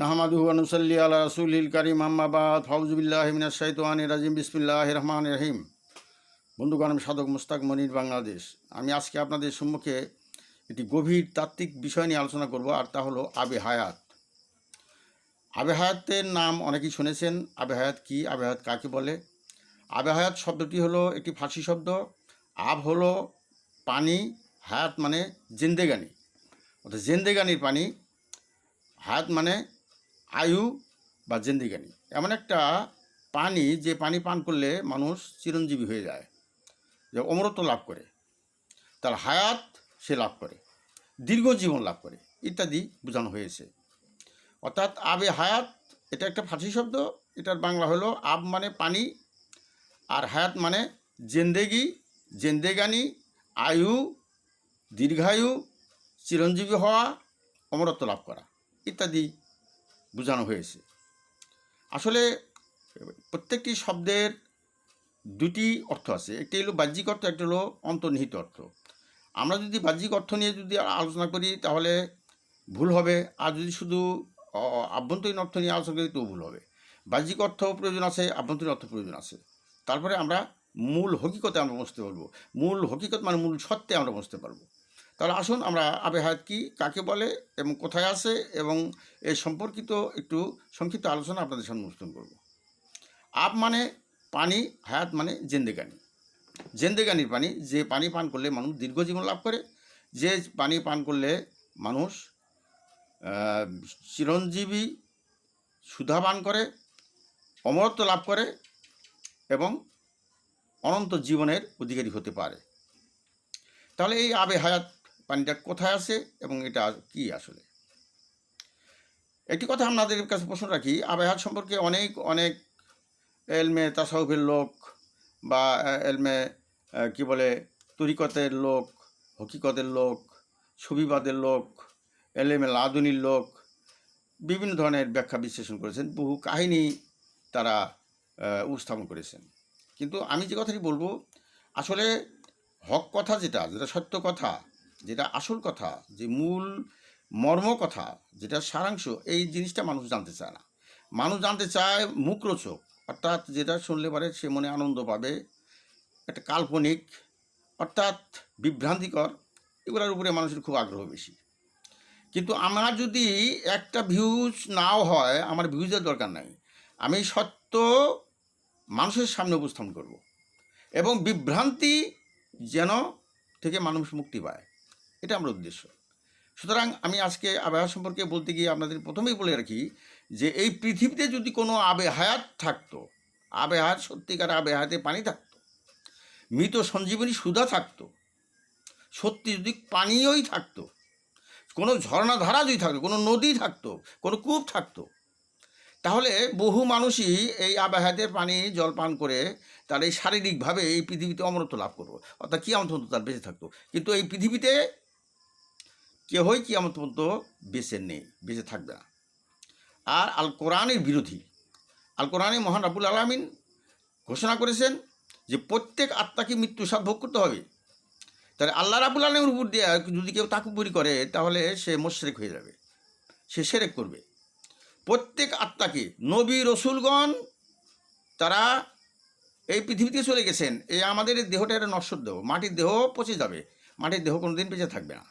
নাহমাদুহু আনুসাল্লি আলা রাসুলিল করিম আম্মাবাদ মিনাশ শাইতানির রাজিম। বিসমিল্লাহ রহমান রহিম। বন্ধুগণ, আমি সাধক মুস্তাক মনির, বাংলাদেশ। আমি আজকে আপনাদের সম্মুখে একটি গভীর তাত্ত্বিক বিষয় নিয়ে আলোচনা করব, আর তা হলো আবে হায়াত। আবে হায়াতের নাম অনেকেই শুনেছেন। আবে হায়াত কী? আবে হায়াত কাকে বলে? আবে হায়াত শব্দটি হলো একটি ফার্সি শব্দ। আব হলো পানি, হায়াত মানে জেন্দেগানি। অর্থাৎ জেন্দেগানির পানি, হায়াত মানে আয়ু বা জিন্দিগানি এমন একটা পানি যে পানি পান করলে মানুষ চিরঞ্জীবী হয়ে যায়, যে অমরত্ব লাভ করে, তার হায়াত সে লাভ করে, দীর্ঘ জীবন লাভ করে, ইত্যাদি বোঝানো হয়েছে। অর্থাৎ আবে হায়াত, এটা একটা ফার্সি শব্দ, এটার বাংলা হলো আব মানে পানি, আর হায়াত মানে জেন্দেগি, জেন্দেগানি, আয়ু, দীর্ঘায়ু, চিরঞ্জীবী হওয়া, অমরত্ব লাভ করা, ইত্যাদি বোঝানো হয়েছে। আসলে প্রত্যেকটি শব্দের দুটি অর্থ আছে, একটি হলো বাহ্যিক অর্থ, একটি হলো অন্তর্নিহিত অর্থ। আমরা যদি বাহ্যিক অর্থ নিয়ে যদি আলোচনা করি, তাহলে ভুল হবে। আর যদি শুধু আভ্যন্তরীণ অর্থ নিয়ে আলোচনা করি তবু ভুল হবে। বাহ্যিক অর্থ প্রয়োজন আছে, আভ্যন্তরীণ অর্থ প্রয়োজন আছে। তারপরে আমরা মূল হকিকতে আমরা বুঝতে পারব। মূল হকিকত মানে মূল সত্যে আমরা বুঝতে পারব। তাহলে আসুন আমরা আবে হায়াত কী, কাকে বলে এবং কোথায় আছে এবং এ সম্পর্কিত একটু সংক্ষিপ্ত আলোচনা আপনাদের সামনে অনুষ্ঠান করব। আপ মানে পানি, হায়াত মানে জেন্দেগানি। জেন্দেগানির পানি, যে পানি পান করলে মানুষ দীর্ঘ জীবন লাভ করে, যে পানি পান করলে মানুষ চিরঞ্জীবী সুধা পান করে, অমরত্ব লাভ করে এবং অনন্ত জীবনের অধিকারী হতে পারে। তাহলে এই আবে হায়াত পানিটা কোথায় আছে এবং এটা কি আসলে? একটি কথা আপনাদের কাছে প্রশ্ন রাখি আবে হায়াত সম্পর্কে অনেক অনেক এলমে তাসাউফের লোক বা এলমে কি বলে, তরিকতের লোক, হকিকতের লোক ছবিবাদের লোক এলএমে লাদুনির লোক, বিভিন্ন ধরনের ব্যাখ্যা বিশ্লেষণ করেছেন, বহু কাহিনী তারা উপস্থাপন করেছেন। কিন্তু আমি যে কথাটি বলব, আসলে হক কথা যেটা যেটা সত্য কথা যেটা আসল কথা, যে মূল মর্ম কথা, যেটা সারাংশ, এই জিনিসটা মানুষ জানতে চায় না। মানুষ জানতে চায় মুখরোচক, অর্থাৎ যেটা শুনলে পারে সে মনে আনন্দ পাবে, একটা কাল্পনিক, অর্থাৎ বিভ্রান্তিকর, এগুলোর উপরে মানুষের খুব আগ্রহ বেশি। কিন্তু আমার যদি একটা ভিউজ নাও হয়, আমার ভিউজের দরকার নাই। আমি সত্য মানুষের সামনে উপস্থাপন করব। এবং বিভ্রান্তি যেন থেকে মানুষ মুক্তি পায়। এটা আমার উদ্দেশ্য। সুতরাং আমি আজকে আবহাওয়া সম্পর্কে বলতে গিয়ে আপনাদের প্রথমেই বলে রাখি যে এই পৃথিবীতে যদি কোনো আবেহায়াত থাকতো আবে হায়াত সত্যিকার আবেহাতে পানি থাকতো, মৃত সঞ্জীবনী সুধা থাকতো, সত্যি যদি পানীয়ই থাকতো, কোনো ঝর্ণাধারা যদি থাকতো, কোনো নদী থাকতো, কোনো কূপ থাকতো, তাহলে বহু মানুষই এই আবাহাতের পানি জল পান করে তার এই শারীরিকভাবে এই পৃথিবীতে অমরত্ব লাভ করব অর্থাৎ কিয়ামত পর্যন্ত তার বেঁচে থাকতো। কিন্তু এই পৃথিবীতে কেহই কি আমার পর্যন্ত বেঁচে নেই, বেঁচে থাকবে না। আর আল কোরআনের বিরোধী, আল কোরআনে মহান রাবুল আলমিন ঘোষণা করেছেন যে প্রত্যেক আত্মাকে মৃত্যু স্বাদ ভোগ করতে হবে। তাহলে আল্লাহ রাবুল আলমের উপর দিয়ে যদি কেউ তাকুপুরি করে, তাহলে সে মোশরেক হয়ে যাবে, সে সেরেক করবে। প্রত্যেক আত্মাকে নবী, রসুলগণ, তারা এই পৃথিবীতে চলে গেছেন, এই আমাদের দেহটা একটা নশ্বর দেহ, মাটির দেহ পচে যাবে, মাটির দেহ কোনো দিন বেঁচে থাকবে না।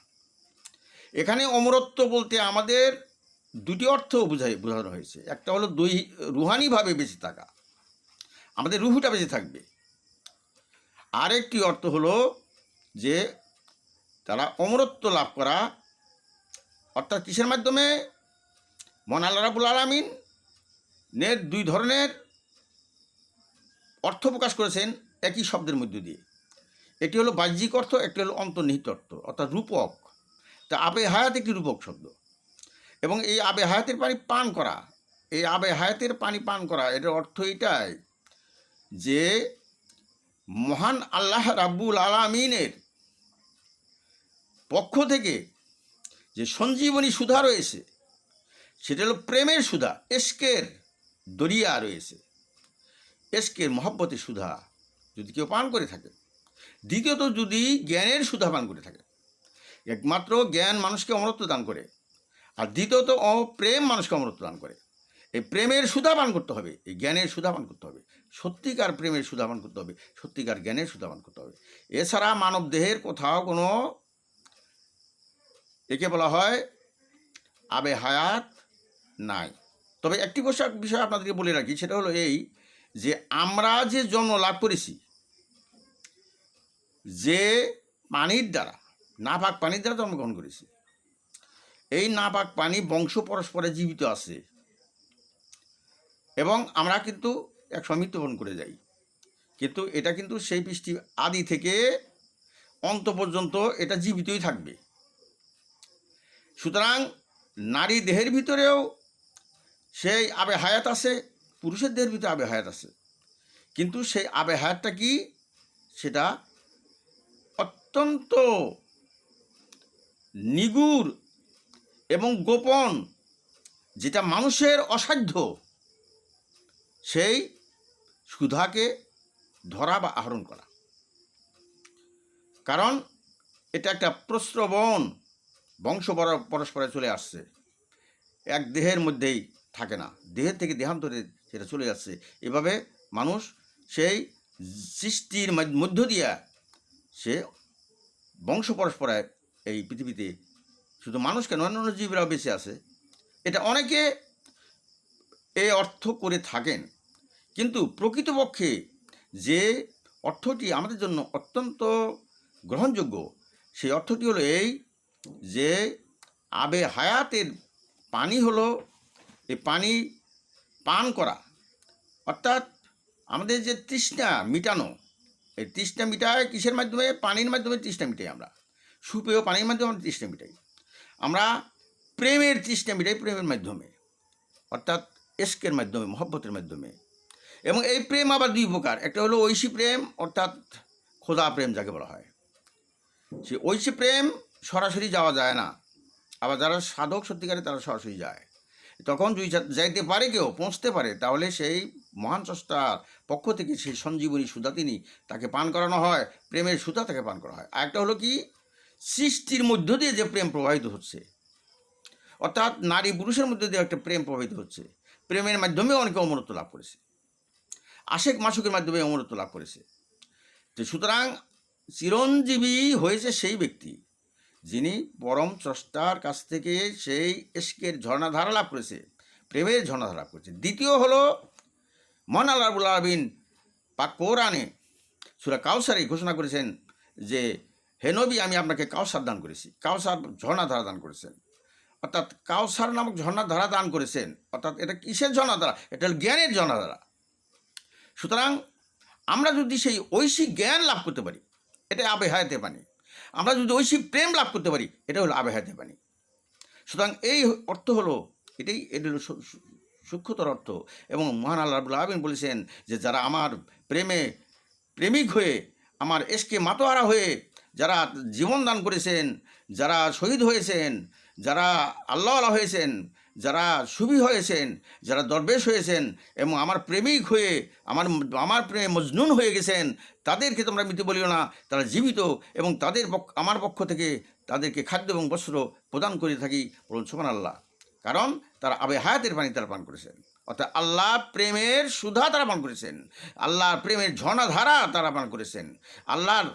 এখানে অমরত্ব বলতে আমাদের দুটি অর্থ বোঝাই বোঝানো হয়েছে। একটা হলো দৈ রুহানিভাবে বেঁচে থাকা। আমাদের রুহুটা বেঁচে থাকবে। আরেকটি অর্থ হলো যে তারা অমরত্ব লাভ করা, অর্থাৎ কিসের মাধ্যমে? মন আল্লাহ রাবুল আলমিন নের দুই ধরনের অর্থ প্রকাশ করেছেন একই শব্দের মধ্য দিয়ে। একটি হলো বাহ্যিক অর্থ, একটি হলো অন্তর্নিহিত অর্থ, অর্থাৎ রূপক। তা আবে হায়াত একটি রূপক শব্দ। এবং এই আবে হায়াতের পানি পান করা, এই আবে হায়াতের পানি পান করা, এটার অর্থ এটাই যে মহান আল্লাহ রাব্বুল আলামিনের পক্ষ থেকে যে সঞ্জীবনী সুধা রয়েছে, সেটা হলো প্রেমের সুধা এস্কের দরিয়া রয়েছে। এস্কের মহব্বতের সুধা যদি কেউ পান করে থাকে। দ্বিতীয়ত যদি জ্ঞানের সুধা পান করে থাকে। একমাত্র জ্ঞান মানুষকে অমরত্ব দান করে। আর দ্বিতীয়ত প্রেম মানুষকে অমরত্ব দান করে। এই প্রেমের সুধা পান করতে হবে, এই জ্ঞানের সুধা পান করতে হবে। সত্যিকার প্রেমের সুধা পান করতে হবে, সত্যিকার জ্ঞানের সুধা পান করতে হবে। এছাড়া মানব দেহের কোথাও কোনো একে বলা হয় আবে হায়াত নাই। তবে একটি বিষয় বিষয় আপনাদেরকে বলে রাখি, সেটা হলো এই যে আমরা যে জন্ম লাভ করেছি, যে পানির দ্বারা নাপাক পানির দ্বারা জন্মগ্রহণ করেছি। এই নাপাক পানি বংশ পরস্পরে জীবিত আছে। এবং আমরা কিন্তু এক মৃত্যুবরণ করে যাই। কিন্তু এটা কিন্তু সেই পৃষ্টি আদি থেকে অন্ত পর্যন্ত এটা জীবিতই থাকবে। সুতরাং নারী দেহের ভিতরেও সেই আবে হায়াত আছে, পুরুষের দেহের ভিতরে আবে হায়াত আছে। কিন্তু সেই আবে হায়াতটা কি? সেটা অত্যন্ত নিগুড় এবং গোপন, যেটা মানুষের অসাধ্য, সেই সুধাকে ধরা বা আহরণ করা। কারণ এটা একটা প্রস্রবণ বংশ পর- পরস্পরে চলে আসছে। এক দেহের মধ্যেই থাকে না। দেহের থেকে দেহান্তরে সেটা চলে যাচ্ছে। এভাবে মানুষ সেই সৃষ্টির মধ্য- দিয়া সে বংশ পরস্পরে এই পৃথিবীতে শুধু মানুষ কেন, অন্যান্য জীবরাও বেঁচে আছে। এটা অনেকে এই অর্থ করে থাকেন। কিন্তু প্রকৃতপক্ষে যে অর্থটি আমাদের জন্য অত্যন্ত গ্রহণযোগ্য, সেই অর্থটি হলো এই যে আবে হায়াতের পানি হলো এই পানি পান করা। অর্থাৎ আমাদের যে তৃষ্ণা মিটানো, এই তৃষ্ণা মিটায় কিসের মাধ্যমে? পানির মাধ্যমে তৃষ্ণা মিটাই আমরা। সুপেয় পানির মাধ্যমে আমরা তৃষ্ণা মিটাই। আমরা প্রেমের তৃষ্ণা মিটাই প্রেমের মাধ্যমে, অর্থাৎ এস্কের মাধ্যমে, মহব্বতের মাধ্যমে। এবং এই প্রেম আবার দুই প্রকার, একটা হলো ঐশী প্রেম, অর্থাৎ খোদা প্রেম যাকে বলা হয়। সে ঐশী প্রেম সরাসরি যাওয়া যায় না, আবার যারা সাধক সত্যিকারে তারা সরাসরি যায়। তখন যদি যাইতে পারে কেউ, পৌঁছতে পারে, তাহলে সেই মহান স্রষ্টার পক্ষ থেকে সেই সঞ্জীবনী সুধা তিনি তাকে পান করানো হয়, প্রেমের সুতা তাকে পান করা হয়। আর একটা হলো কি? সৃষ্টির মধ্য দিয়ে যে প্রেম প্রবাহিত হচ্ছে। অর্থাৎ নারী পুরুষের মধ্যে দিয়ে একটা প্রেম প্রবাহিত হচ্ছে। প্রেমের মাধ্যমে অনেকে অমরত্ব লাভ করেছে। আশেক মাসুকের মাধ্যমে অমরত্ব লাভ করেছে। তো সুতরাং চিরঞ্জীবী হয়েছে সেই ব্যক্তি, যিনি পরম স্রষ্টার কাছ থেকে সেই এস্কের ঝর্ণাধারা লাভ করেছে, প্রেমের ঝর্ণাধারা লাভ করেছে। দ্বিতীয় হলো মন আল্লাহুল আলমিন পাক কোরআনে সুরা কাউসারে ঘোষণা করেছেন যে হে নবী, আমি আপনাকে কাউসার দান করেছি। কাউসার ঝর্ণাধারা দান করেছেন। অর্থাৎ কাউসার নামক ঝর্ণাধারা দান করেছেন। অর্থাৎ এটা কিসের ঝর্ণাধারা এটা হল জ্ঞানের ঝর্ণাধারা সুতরাং আমরা যদি সেই ঐশী জ্ঞান লাভ করতে পারি, এটা আবে হায়াতে পানি আমরা যদি ঐশী প্রেম লাভ করতে পারি, এটা হলো আবে হায়াতে পানি সুতরাং এই অর্থ হলো, এটাই, এটা হলো সূক্ষ্মতর অর্থ। এবং মহান আল্লাহ রাবুল বলেছেন যে, যারা আমার প্রেমে প্রেমিক হয়ে, আমার এসকে মাতোয়ারা হয়ে যারা জীবন দান করেছেন, যারা শহীদ হয়েছেন, যারা আল্লাহ আল্লাহ হয়েছেন, যারা সুবি হয়েছেন, যারা দরবেশ হয়েছেন এবং আমার প্রেমিক হয়ে, আমার আমার প্রেমে মজনুন হয়ে গেছেন, তাদেরকে তোমরা মৃত্যু বলিও না। তারা জীবিত এবং তাদের আমার পক্ষ থেকে তাদেরকে খাদ্য এবং বস্ত্র প্রদান করে থাকি বলুন সুমান আল্লাহ কারণ তারা আবে হায়াতের পানি তারা পান করেছেন। অর্থাৎ আল্লাহ প্রেমের সুধা তারা পান করেছেন। আল্লাহর প্রেমের ঝর্ণাধারা তারা পান করেছেন। আল্লাহর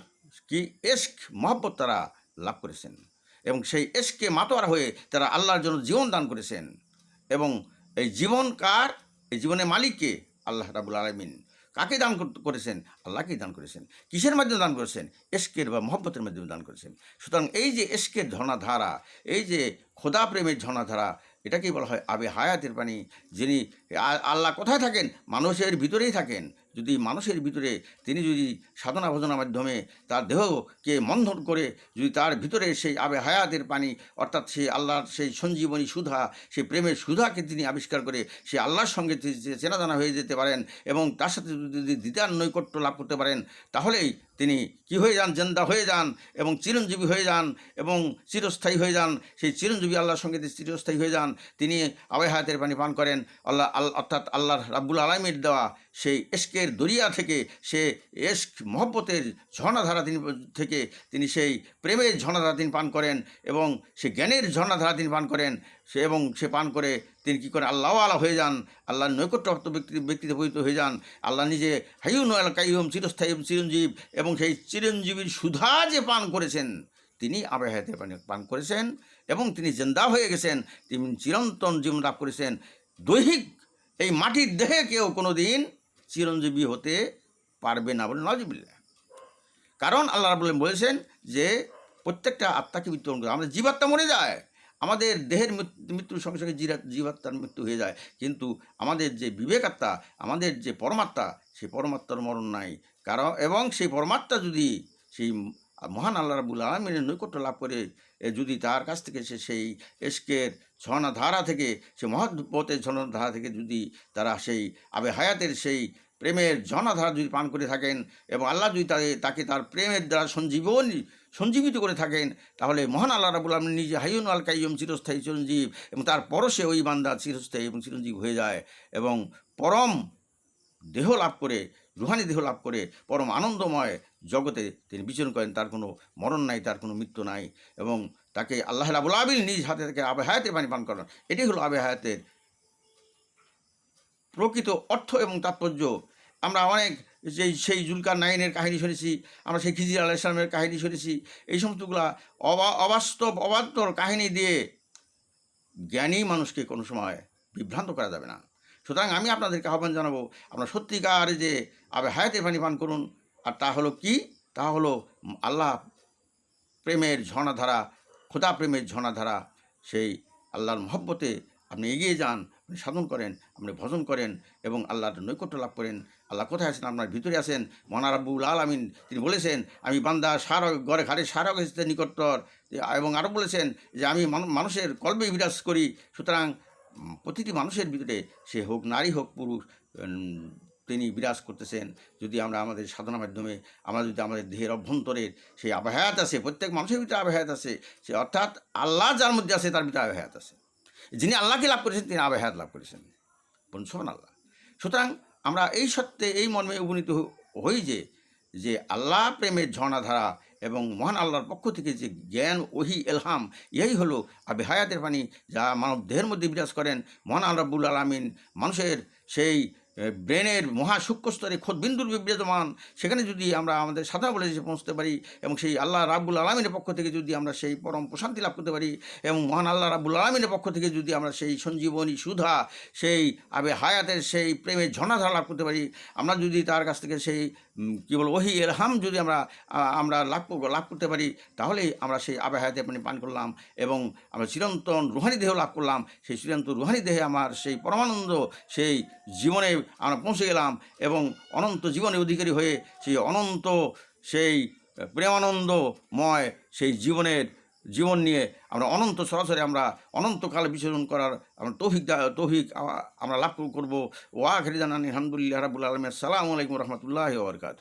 কি এস্ক মহব্বত তারা লাভ করেছেন এবং সেই এসকে মাতোয়ারা হয়ে তারা আল্লাহর জন্য জীবন দান করেছেন এবং এই জীবন কার? এই জীবনের মালিককে আল্লাহ রাবুল আলমিন কাকে দান কর- করেছেন? আল্লাহকেই দান করেছেন। কিসের মাধ্যমে দান করেছেন? এসকের বা মহব্বতের মাধ্যমে দান করেছেন। সুতরাং এই যে এসকের ঝর্ণাধারা, এই যে খোদা প্রেমের ঝর্ণাধারা, এটাকেই বলা হয় আবে হায়াতের পানি যিনি আল্লাহ কোথায় থাকেন? মানুষের ভিতরেই থাকেন। যদি মানুষের ভিতরে তিনি যদি সাধনা ভোজনার মাধ্যমে তার দেহকে মন্ধন করে, যদি তার ভিতরে সেই আবে হায়াতের পানি, অর্থাৎ সেই আল্লাহর সেই সঞ্জীবনী সুধা, সেই প্রেমের সুধাকে তিনি আবিষ্কার করে, সে আল্লাহর সঙ্গে চেনা জানা হয়ে যেতে পারেন এবং তার সাথে যদি দ্বিতীয় নৈকট্য লাভ করতে পারেন, তাহলেই তিনি কি হয়ে যান? জেন্দা হয়ে যান এবং চিরঞ্জীবী হয়ে যান এবং চিরস্থায়ী হয়ে যান। সেই চিরঞ্জীবী আল্লাহর সঙ্গে চিরস্থায়ী হয়ে যান। তিনি আবে হায়াতের পানি পান করেন। আল্লাহ আল, অর্থাৎ আল্লাহর রাব্বুল আলমীর দেওয়া সেই এস্কের দরিয়া থেকে সে এস্ক মহব্বতের ঝর্ণাধারা তিনি থেকে তিনি সেই প্রেমের ঝর্ণাধারা তিনি পান করেন এবং সে জ্ঞানের ঝর্ণাধারা তিনি পান করেন সে এবং সে পান করে, তিনি কী করে আল্লাহ আলা হয়ে যান, আল্লাহর নৈকট্যপ্রাপ্ত ব্যক্তি, ব্যক্তিতে পরিণত হয়ে যান, আল্লাহ নিজে হাইউন আল কাইম চিরস্থায়ী চিরঞ্জীব এবং সেই চিরঞ্জীবীর সুধা যে পান করেছেন, তিনি আবহায়াতে পানি পান করেছেন এবং তিনি জেন্দা হয়ে গেছেন, তিনি চিরন্তন জীবন লাভ করেছেন। দৈহিক এই মাটির দেহে কেউ কোনো দিন চিরঞ্জীবী হতে পারবে না বলে নজিবিল্লা কারণ আল্লাহ রাবুল বলেছেন যে, প্রত্যেকটা আত্মাকে মৃত্যুবরণ করে, আমাদের জীবাত্মা মরে যায়। আমাদের দেহের মৃত্যুর সঙ্গে সঙ্গে জিরা, জীবাত্মার মৃত্যু হয়ে যায়। কিন্তু আমাদের যে বিবেকাত্মা, আমাদের যে পরমাত্মা সেই পরমাত্মার মরণ নাই। কারণ, এবং সেই পরমাত্মা যদি সেই মহান আল্লাহ রাবুল আলমিনের নৈকট্য লাভ করে যদি তার কাছ থেকে সে সেই এসকের ঝর্ণা ধারা থেকে, সে মহাপতের ঝর্ণা ধারা থেকে যদি তারা সেই আবে হায়াতের সেই প্রেমের ঝর্ণাধারা যদি পান করে থাকেন এবং আল্লাহ যদি তাকে তাকে তার প্রেমের দ্বারা সঞ্জীবনী, সঞ্জীবিত করে থাকেন, তাহলে মহান আল্লাহ রাবুল আলম নিজে হাইউন আল কাইয়ম চিরস্থায়ী চিরঞ্জীব এবং তার পরশে ওই বান্দা চিরস্থায়ী এবং চিরঞ্জীব হয়ে যায় এবং পরম দেহ লাভ করে, রুহানি দেহ লাভ করে, পরম আনন্দময় জগতে তিনি বিচরণ করেন, তার কোনো মরণ নাই, তার কোনো মৃত্যু নাই এবং তাকে আল্লাহ রাবুল আবিল নিজ হাতে থেকে আবে হায়াতের পানি পান করেন। এটি হলো আবে হায়াতের প্রকৃত অর্থ এবং তাৎপর্য। আমরা অনেক সেই সেই জুলকার নাইনের কাহিনী শুনেছি, আমরা সেই খিজির আলাহ ইসলামের কাহিনী শুনেছি, এই সমস্তগুলা অবা, অবাস্তব, অবান্তর কাহিনী দিয়ে জ্ঞানী মানুষকে কোনো সময় বিভ্রান্ত করা যাবে না। সুতরাং আমি আপনাদেরকে আহ্বান জানাব, আপনারা সত্যিকার যে আবে হায়াতে পানি পান করুন, আর তা হলো কি? তা হলো আল্লাহ প্রেমের ঝর্ণাধারা, খোদা প্রেমের ঝর্ণাধারা, সেই আল্লাহর মহব্বতে আপনি এগিয়ে যান, আপনি সাধন করেন, আপনি ভজন করেন এবং আল্লাহর নৈকট্য লাভ করেন। আল্লাহ কোথায় আছেন? আপনার ভিতরে আছেন। মনারাবুল আল আমিন তিনি বলেছেন, আমি বান্দা সার ঘরে ঘাটে সারক এসেছে নিকটতর। এবং আরও বলেছেন যে, আমি মানুষের কল্পে বিরাজ করি। সুতরাং প্রতিটি মানুষের ভিতরে সে হোক নারী হোক পুরুষ তিনি বিরাজ করতেছেন। যদি আমরা আমাদের সাধনার মাধ্যমে, আমরা যদি আমাদের দেহের অভ্যন্তরের সেই আবহায়াত আছে, প্রত্যেক মানুষের ভিতরে আবহায়াত আছে, সে অর্থাৎ আল্লাহ যার মধ্যে আছে, তার ভিতরে আবহায়াত আছে। যিনি আল্লাহকে লাভ করেছেন, তিনি আবেহাত লাভ করেছেন। বলুন আল্লাহ সুতরাং আমরা এই সত্ত্বে এই মর্মে উপনীত হই যে যে আল্লাহ প্রেমের ঝর্ণাধারা এবং মহান আল্লাহর পক্ষ থেকে যে জ্ঞান, ওহি, এলহাম, ইহাই হলো আবে হায়াতের পানি যা মানব দেহের মধ্যে বিরাজ করেন মহান আল্লাবুল আলমিন। মানুষের সেই ব্রেনের মহা খোদবিন্দুর বিবৃতমান, সেখানে যদি আমরা আমাদের সাধনা বলে পৌঁছতে পারি এবং সেই আল্লাহ রাব্বুল আলমিনের পক্ষ থেকে যদি আমরা সেই পরম প্রশান্তি লাভ করতে পারি এবং মহান আল্লাহ রাব্বুল আলমিনের পক্ষ থেকে যদি আমরা সেই সঞ্জীবনী সুধা, সেই আবে হায়াতের সেই প্রেমের ঝর্ণাধারা লাভ করতে পারি, আমরা যদি তার কাছ থেকে সেই কী বলব ওহি এরহাম যদি আমরা আমরা লাভ লাভ করতে পারি, তাহলেই আমরা সেই আবে হায়াতে পানি পান করলাম এবং আমরা চিরন্তন রুহানি দেহ লাভ করলাম। সেই চিরন্তন রুহানি দেহে আমার সেই পরমানন্দ, সেই জীবনে আমরা পৌঁছে গেলাম এবং অনন্ত জীবনের অধিকারী হয়ে সেই অনন্ত, সেই প্রেমানন্দময়, সেই জীবনের জীবন নিয়ে আমরা অনন্ত, সরাসরি আমরা অনন্তকাল বিচরণ করার আমরা তৌফিক তৌফিক আমরা লাভ করব। ওয়া খেরি জানানি আলহামদুলিল্লাহ রাবুল আলম সালামু আলাইকুম রহমতুল্লাহ বরকাত